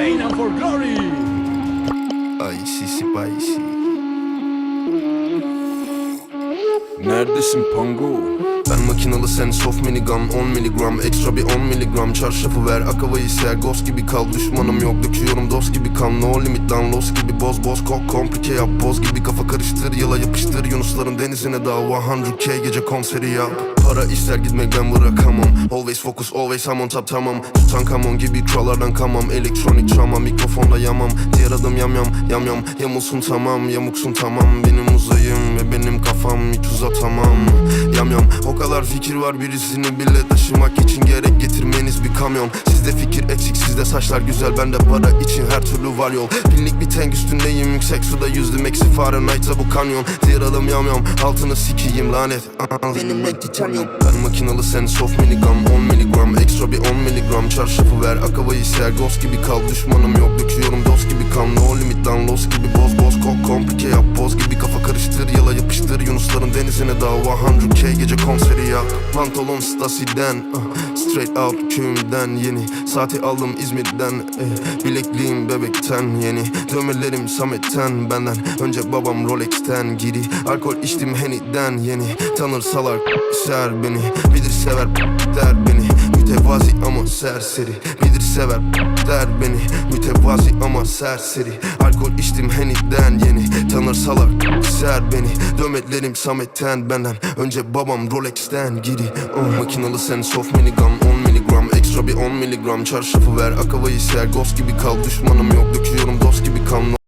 pain for glory. Sisi baysi Neredesin Pango? Ben makinalı sen soft minigun 10 miligram Ekstra bir 10 miligram Çarşafı ver akavayı ser Ghost gibi kal. Düşmanım yok Döküyorum dost gibi kan. No limit lan los gibi boz boz Kok komplike yap. Boz gibi kafa karıştır Yıla yapıştır. Yunusların denizine dava 100k gece konseri yap. Para ister gitmek ben bırakamam Always focus always I'm on top tamam. Tutankamon gibi krallardan kamam. Elektronik travma mikrofonda yamam. Diğer adım yam yam yam yam. Yamulsun tamam yamuksun tamam. Benim uzayım ve kadar fikir var. Birisini bile taşımak için Gerek getirmeniz bir kamyon. Sizde fikir eksik sizde saçlar güzel. Bende para için her türlü var yol. Binlik bir tank üstündeyim yüksek suda yüzdüm. Eksi Fahrenheit'a bu kanyon adım yam yam. Altını sikiyim lanet. Benim ek titanyum Ben makinalı sen soft minigun 10 miligram Ekstra bir 10 miligram Çarşafı ver akavayı ser. Ghost gibi kal düşmanım yok. Döküyorum dost gibi kan. No limit lan los gibi boz boz. Kok komplike yap yapıştır Yunusların denizine dava 100k gece konseri yap Pantolon Stasi'den ah, Straight out köyümden yeni. Saati aldım İzmir'den eh, Bilekliğim bebekten yeni. Dövmelerim Samet'ten benden Önce babam Rolex'ten giri Alkol içtim Henny'den yeni. Tanırsalar ser beni Bilir sever der beni. Mütevazi ama serseri Bilir sever der beni. Mütevazi ama serseri Alkol içtim Henny'den yeni. Tanırsalar ser beni Dövmelerim Samet'ten benden. Önce babam Rolex'ten giri oh. Makinalı sen soft minigun 10 miligram Ekstra bir 10 miligram Çarşafı ver akavayı ser. Ghost gibi kal düşmanım yok. Döküyorum dost gibi kan